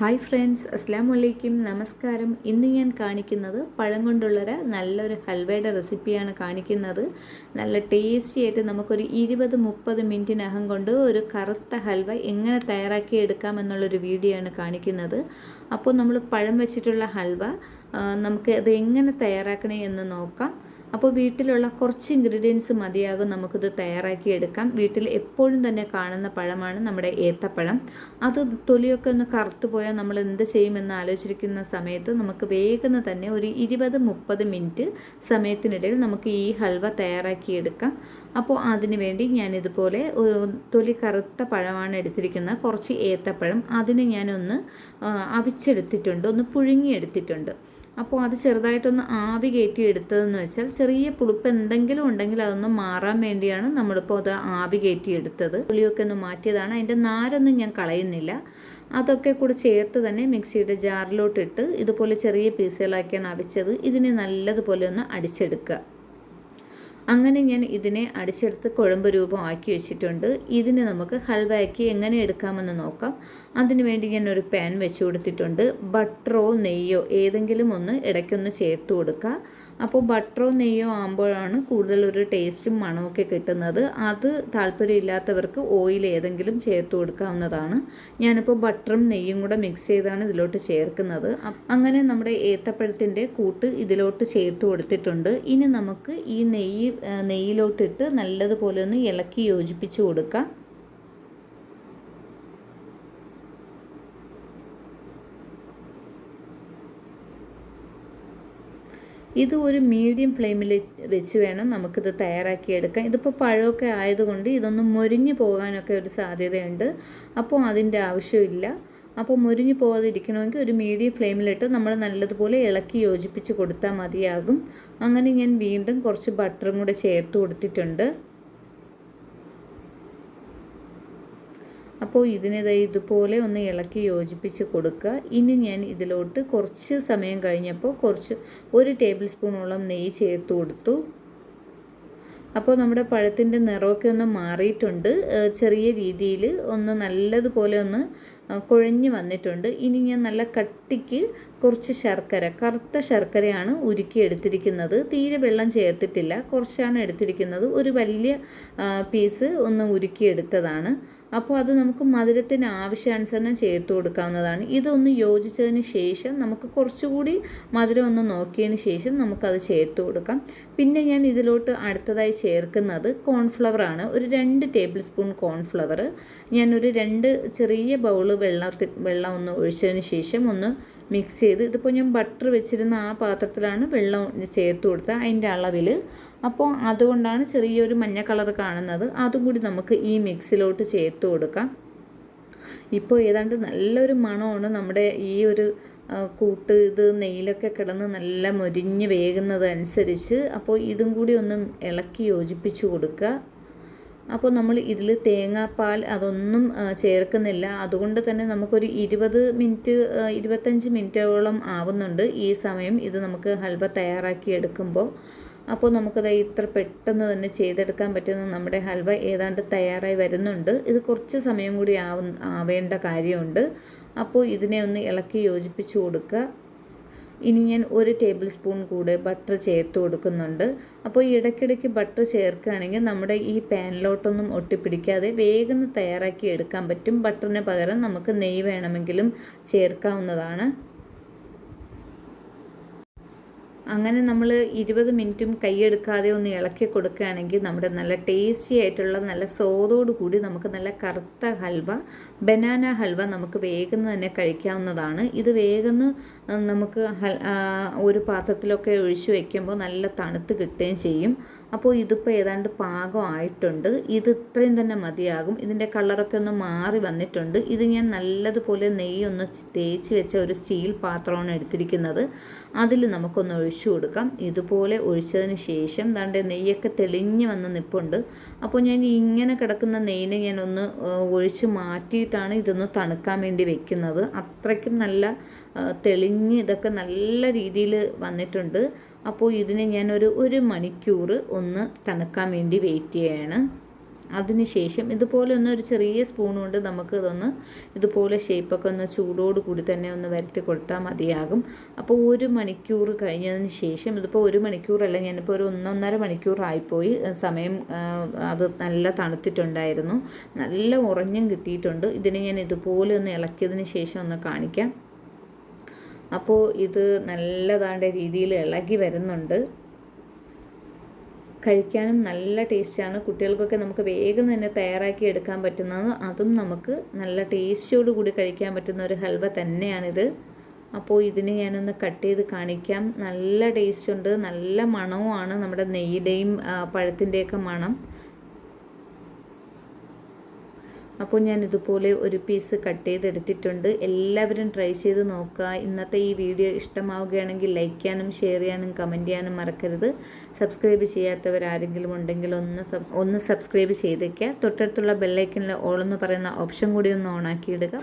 Hi friends അസ്സാം നമസ്കാരം. ഇന്ന് ഞാൻ കാണിക്കുന്നത് പഴം കൊണ്ടുള്ളൊരു നല്ലൊരു ഹൽവയുടെ റെസിപ്പിയാണ് കാണിക്കുന്നത്. നല്ല ടേസ്റ്റിയായിട്ട് നമുക്കൊരു ഇരുപത് മുപ്പത് മിനിറ്റിനകം കൊണ്ട് ഒരു കറുത്ത ഹൽവ എങ്ങനെ തയ്യാറാക്കി എടുക്കാമെന്നുള്ളൊരു വീഡിയോ ആണ് കാണിക്കുന്നത്. അപ്പോൾ നമ്മൾ പഴം വെച്ചിട്ടുള്ള ഹൽവ നമുക്ക് അത് എങ്ങനെ തയ്യാറാക്കണേ എന്ന് നോക്കാം. അപ്പോൾ വീട്ടിലുള്ള കുറച്ച് ഇൻഗ്രീഡിയൻസ് മതിയാകും നമുക്കിത് തയ്യാറാക്കിയെടുക്കാം വീട്ടിൽ എപ്പോഴും തന്നെ കാണുന്ന പഴമാണ് നമ്മുടെ ഏത്തപ്പഴം. അത് തൊലിയൊക്കെ ഒന്ന് കറുത്തു പോയാൽ നമ്മൾ എന്ത് ചെയ്യുമെന്ന് ആലോചിച്ചിരിക്കുന്ന സമയത്ത് നമുക്ക് വേഗം തന്നെ ഒരു ഇരുപത് മുപ്പത് മിനിറ്റ് സമയത്തിനിടയിൽ നമുക്ക് ഈ ഹൽവ തയ്യാറാക്കിയെടുക്കാം അപ്പോൾ അതിന് വേണ്ടി ഞാനിതുപോലെ ഇതുപോലെ തൊലി കറുത്ത പഴമാണ് എടുത്തിരിക്കുന്നത്. കുറച്ച് ഏത്തപ്പഴം അതിന് ഞാനൊന്ന് അവിച്ചെടുത്തിട്ടുണ്ട്. ഒന്ന് പുഴുങ്ങിയെടുത്തിട്ടുണ്ട്. അപ്പോൾ അത് ചെറുതായിട്ടൊന്ന് ആവി കയറ്റി എടുത്തതെന്ന് വെച്ചാൽ ചെറിയ പുളിപ്പ് എന്തെങ്കിലും ഉണ്ടെങ്കിൽ അതൊന്ന് മാറാൻ വേണ്ടിയാണ് നമ്മളിപ്പോൾ അത് ആവി കയറ്റി എടുത്തത്. പുളിയൊക്കെ ഒന്ന് മാറ്റിയതാണ്. അതിന്റെ നാരൊന്നും ഞാൻ കളയുന്നില്ല. അതൊക്കെ കൂടി ചേർത്ത് തന്നെ മിക്സിയുടെ ജാറിലോട്ടിട്ട് ഇതുപോലെ ചെറിയ പീസുകളാക്കിയാണ് അവിച്ചത്. ഇതിനെ നല്ലതുപോലെ ഒന്ന് അടിച്ചെടുക്കുക. അങ്ങനെ ഞാൻ ഇതിനെ അടിച്ചെടുത്ത് കുഴമ്പ് രൂപമാക്കി വെച്ചിട്ടുണ്ട്. ഇതിന് നമുക്ക് ഹൽവയാക്കി എങ്ങനെ എടുക്കാമെന്ന് നോക്കാം. അതിനുവേണ്ടി ഞാൻ ഒരു പാൻ വെച്ച് കൊടുത്തിട്ടുണ്ട്. ബട്ടറോ നെയ്യോ ഏതെങ്കിലും ഒന്ന് ഇടയ്ക്കൊന്ന് ചേർത്ത് കൊടുക്കുക. അപ്പോൾ ബട്ടറോ നെയ്യോ ആകുമ്പോഴാണ് കൂടുതൽ ഒരു ടേസ്റ്റും മണമൊക്കെ കിട്ടുന്നത്. അത് താല്പര്യമില്ലാത്തവർക്ക് ഓയിൽ ഏതെങ്കിലും ചേർത്ത് കൊടുക്കാവുന്നതാണ്. ഞാനിപ്പോൾ ബട്ടറും നെയ്യും കൂടെ മിക്സ് ചെയ്താണ് ഇതിലോട്ട് ചേർക്കുന്നത്. അങ്ങനെ നമ്മുടെ ഏത്തപ്പഴത്തിന്റെ കൂട്ട് ഇതിലോട്ട് ചേർത്ത് കൊടുത്തിട്ടുണ്ട്. ഇനി നമുക്ക് ഈ നെയ്യ് നെയ്യിലോട്ടിട്ട് നല്ലതുപോലെ ഒന്ന് ഇളക്കി യോജിപ്പിച്ച് കൊടുക്കാം. ഇത് ഒരു മീഡിയം ഫ്ലെയിമിൽ വെച്ച് വേണം നമുക്കിത് തയ്യാറാക്കിയെടുക്കാൻ ഇതിപ്പോൾ പഴമൊക്കെ ആയതുകൊണ്ട് ഇതൊന്ന് മൊരിഞ്ഞു പോകാനൊക്കെ ഒരു സാധ്യതയുണ്ട്. അപ്പോൾ അതിന്റെ ആവശ്യമില്ല. അപ്പോൾ മുരിഞ്ഞു പോകാതിരിക്കണമെങ്കിൽ ഒരു മീഡിയം ഫ്ലെയിമിലിട്ട് നമ്മൾ നല്ലതുപോലെ ഇളക്കി യോജിപ്പിച്ച് കൊടുത്താൽ മതിയാകും. അങ്ങനെ ഞാൻ വീണ്ടും കുറച്ച് ബട്ടറും കൂടെ ചേർത്ത് കൊടുത്തിട്ടുണ്ട്. അപ്പോൾ ഇതിനെ ഇതുപോലെ ഒന്ന് ഇളക്കി യോജിപ്പിച്ച് കൊടുക്കുക. ഇനി ഞാൻ ഇതിലോട്ട് കുറച്ച് സമയം കഴിഞ്ഞപ്പോൾ കുറച്ച് ഒരു ടേബിൾ സ്പൂണോളം നെയ്യ് ചേർത്ത് കൊടുത്തു. അപ്പോൾ നമ്മുടെ പഴത്തിന്റെ നിറമൊക്കെ ഒന്ന് മാറിയിട്ടുണ്ട്. ചെറിയ രീതിയിൽ ഒന്ന് നല്ലതുപോലെ ഒന്ന് കുഴഞ്ഞ് വന്നിട്ടുണ്ട്. ഇനി ഞാൻ നല്ല കട്ടിക്ക് കുറച്ച് ശർക്കര കറുത്ത ശർക്കരയാണ് ഉരുക്കി എടുത്തിരിക്കുന്നത്. തീരെ വെള്ളം ചേർത്തിട്ടില്ല. കുറച്ചാണ് എടുത്തിരിക്കുന്നത്. ഒരു വലിയ പീസ് ഒന്ന് ഉരുക്കി എടുത്തതാണ്. അപ്പോൾ അത് നമുക്ക് മധുരത്തിന് ആവശ്യാനുസരണം ചേർത്ത് കൊടുക്കാവുന്നതാണ്. ഇതൊന്ന് യോജിച്ചതിന് ശേഷം നമുക്ക് കുറച്ചുകൂടി മധുരം ഒന്ന് നോക്കിയതിന് ശേഷം നമുക്കത് ചേർത്ത് കൊടുക്കാം. പിന്നെ ഞാൻ ഇതിലോട്ട് അടുത്തതായി ചേർക്കുന്നത് കോൺഫ്ലവർ ആണ്. ഒരു രണ്ട് ടേബിൾ സ്പൂൺ കോൺഫ്ലവർ. ഞാനൊരു രണ്ട് ചെറിയ ബൗൾ വെള്ളത്തിൽ വെള്ളം ഒന്ന് ഒഴിച്ചതിന് ശേഷം ഒന്ന് മിക്സ് ചെയ്ത് ഇതിപ്പോൾ ഞാൻ ബട്ടർ വെച്ചിരുന്ന ആ പാത്രത്തിലാണ് വെള്ളം ചേർത്ത് കൊടുത്തത് അതിന്റെ അളവിൽ. അപ്പോൾ അതുകൊണ്ടാണ് ചെറിയൊരു മഞ്ഞ കളർ കാണുന്നത്. അതും കൂടി നമുക്ക് ഈ മിക്സിലോട്ട് ചേർത്ത് കൊടുക്കാം. ഇപ്പോൾ ഏതാണ്ട് നല്ലൊരു മണമാണ് നമ്മുടെ ഈ ഒരു കൂട്ട് ഇത് നെയ്യിലൊക്കെ കിടന്ന് നല്ല മൊരിഞ്ഞ് വേകുന്നത് അനുസരിച്ച്. അപ്പോൾ ഇതും കൂടി ഒന്ന് ഇളക്കി യോജിപ്പിച്ച് കൊടുക്കുക. അപ്പോൾ നമ്മൾ ഇതിൽ തേങ്ങാപ്പാൽ അതൊന്നും ചേർക്കുന്നില്ല. അതുകൊണ്ട് തന്നെ നമുക്കൊരു ഇരുപത് മിനിറ്റ് ഇരുപത്തഞ്ച് മിനിറ്റോളം ആവുന്നുണ്ട് ഈ സമയം ഇത് നമുക്ക് ഹൽവ തയ്യാറാക്കി എടുക്കുമ്പോൾ. അപ്പോൾ നമുക്കത് ഇത്ര പെട്ടെന്ന് തന്നെ ചെയ്തെടുക്കാൻ പറ്റുന്ന നമ്മുടെ ഹൽവ ഏതാണ്ട് തയ്യാറായി വരുന്നുണ്ട്. ഇത് കുറച്ച് സമയം കൂടി ആവും ആവേണ്ട കാര്യമുണ്ട്. അപ്പോൾ ഇതിനെ ഒന്ന് ഇളക്കി യോജിപ്പിച്ച് കൊടുക്കുക. ഇനി ഞാൻ ഒരു ടേബിൾ സ്പൂൺ കൂടെ ബട്ടർ ചേർത്ത് കൊടുക്കുന്നുണ്ട്. അപ്പോൾ ഇടയ്ക്കിടയ്ക്ക് ബട്ടർ ചേർക്കുകയാണെങ്കിൽ നമ്മുടെ ഈ പാനിലോട്ടൊന്നും ഒട്ടിപ്പിടിക്കാതെ വേഗം തയ്യാറാക്കി എടുക്കാൻ പറ്റും. ബട്ടറിന് പകരം നമുക്ക് നെയ്യ് വേണമെങ്കിലും ചേർക്കാവുന്നതാണ്. അങ്ങനെ നമ്മൾ ഇരുപത് മിനിറ്റും കൈയെടുക്കാതെ ഒന്ന് ഇളക്കി കൊടുക്കുകയാണെങ്കിൽ നമ്മുടെ നല്ല ടേസ്റ്റി ആയിട്ടുള്ള നല്ല സോതോടു കൂടി നമുക്ക് നല്ല കറുത്ത ഹൽവ ബനാന ഹൽവ നമുക്ക് വേഗം തന്നെ കഴിക്കാവുന്നതാണ്. ഇത് വേഗം നമുക്ക് ഒരു പാത്രത്തിലൊക്കെ ഒഴിച്ച് വയ്ക്കുമ്പോൾ നല്ല തണുത്ത് കിട്ടുകയും ചെയ്യും. അപ്പോൾ ഇതിപ്പോൾ ഏതാണ്ട് പാകമായിട്ടുണ്ട് ഇത് ഇത്രയും തന്നെ മതിയാകും. ഇതിന്റെ കളറൊക്കെ ഒന്ന് മാറി വന്നിട്ടുണ്ട്. ഇത് ഞാൻ നല്ലതുപോലെ നെയ്യൊന്ന് തേച്ച് വെച്ച ഒരു സ്റ്റീൽ പാത്രമാണ് എടുത്തിരിക്കുന്നത്. അതിൽ നമുക്കൊന്ന് ഒഴിച്ചു കൊടുക്കാം. ഇതുപോലെ ഒഴിച്ചതിന് ശേഷം ദാണ്ട് നെയ്യൊക്കെ തെളിഞ്ഞ് വന്ന് നിപ്പുണ്ട്. അപ്പോൾ ഞാൻ ഇങ്ങനെ കിടക്കുന്ന നെയ്യിനെ ഞാനൊന്ന് ഒഴിച്ച് മാറ്റിയിട്ടാണ് ഇതൊന്ന് തണുക്കാൻ വേണ്ടി വെക്കുന്നത്. അത്രയ്ക്കും നല്ല തെളിഞ്ഞ് ഇതൊക്കെ നല്ല രീതിയിൽ വന്നിട്ടുണ്ട്. അപ്പോൾ ഇതിനെ ഞാനൊരു ഒരു മണിക്കൂർ ഒന്ന് തണുക്കാൻ വേണ്ടി വെയിറ്റ് ചെയ്യാണ്. അതിനുശേഷം ഇതുപോലെ ഒന്ന് ഒരു ചെറിയ സ്പൂൺ കൊണ്ട് നമുക്ക് ഇതൊന്ന് ഇതുപോലെ ഷേപ്പൊക്കെ ഒന്ന് ചൂടോട് കൂടി തന്നെ ഒന്ന് വരുത്തി കൊടുത്താൽ മതിയാകും. അപ്പോൾ ഒരു മണിക്കൂർ കഴിഞ്ഞതിന് ശേഷം ഇതിപ്പോൾ ഒരു മണിക്കൂറല്ല ഞാനിപ്പോൾ ഒരു ഒന്നൊന്നര മണിക്കൂറായിപ്പോയി. സമയം അത് നല്ല തണുത്തിട്ടുണ്ടായിരുന്നു. നല്ല ഉറഞ്ഞും കിട്ടിയിട്ടുണ്ട്. ഇതിനെ ഞാൻ ഇതുപോലെ ഒന്ന് ഇളക്കിയതിന് ശേഷം ഒന്ന് കാണിക്കാം. അപ്പോൾ ഇത് നല്ലതാണ്ട രീതിയിൽ ഇളകി വരുന്നുണ്ട്. കഴിക്കാനും നല്ല ടേസ്റ്റാണ്. കുട്ടികൾക്കൊക്കെ നമുക്ക് വേഗം തന്നെ തയ്യാറാക്കി എടുക്കാൻ പറ്റുന്നത് അതും നമുക്ക് നല്ല ടേസ്റ്റോട് കൂടി കഴിക്കാൻ പറ്റുന്ന ഒരു ഹൽവ തന്നെയാണിത്. അപ്പോൾ ഇതിന് ഞാനൊന്ന് കട്ട് ചെയ്ത് കാണിക്കാം. നല്ല ടേസ്റ്റ് ഉണ്ട്. നല്ല മണവുമാണ് നമ്മുടെ നെയ്യുടെയും പഴത്തിന്റെയൊക്കെ മണം. അപ്പോൾ ഞാൻ ഇതുപോലെ ഒരു പീസ് കട്ട് ചെയ്തെടുത്തിട്ടുണ്ട്. എല്ലാവരും ട്രൈ ചെയ്ത് നോക്കുക. ഇന്നത്തെ ഈ വീഡിയോ ഇഷ്ടമാവുകയാണെങ്കിൽ ലൈക്ക് ചെയ്യാനും ഷെയർ ചെയ്യാനും കമന്റ് ചെയ്യാനും മറക്കരുത്. സബ്സ്ക്രൈബ് ചെയ്യാത്തവർ ആരെങ്കിലും ഉണ്ടെങ്കിൽ ഒന്ന് ഒന്ന് സബ്സ്ക്രൈബ് ചെയ്തേക്കുക തൊട്ടടുത്തുള്ള ബെല്ലൈക്കനിൽ ഓൾ എന്ന് പറയുന്ന ഓപ്ഷൻ കൂടി ഒന്ന് ഓണാക്കി ഇടുക.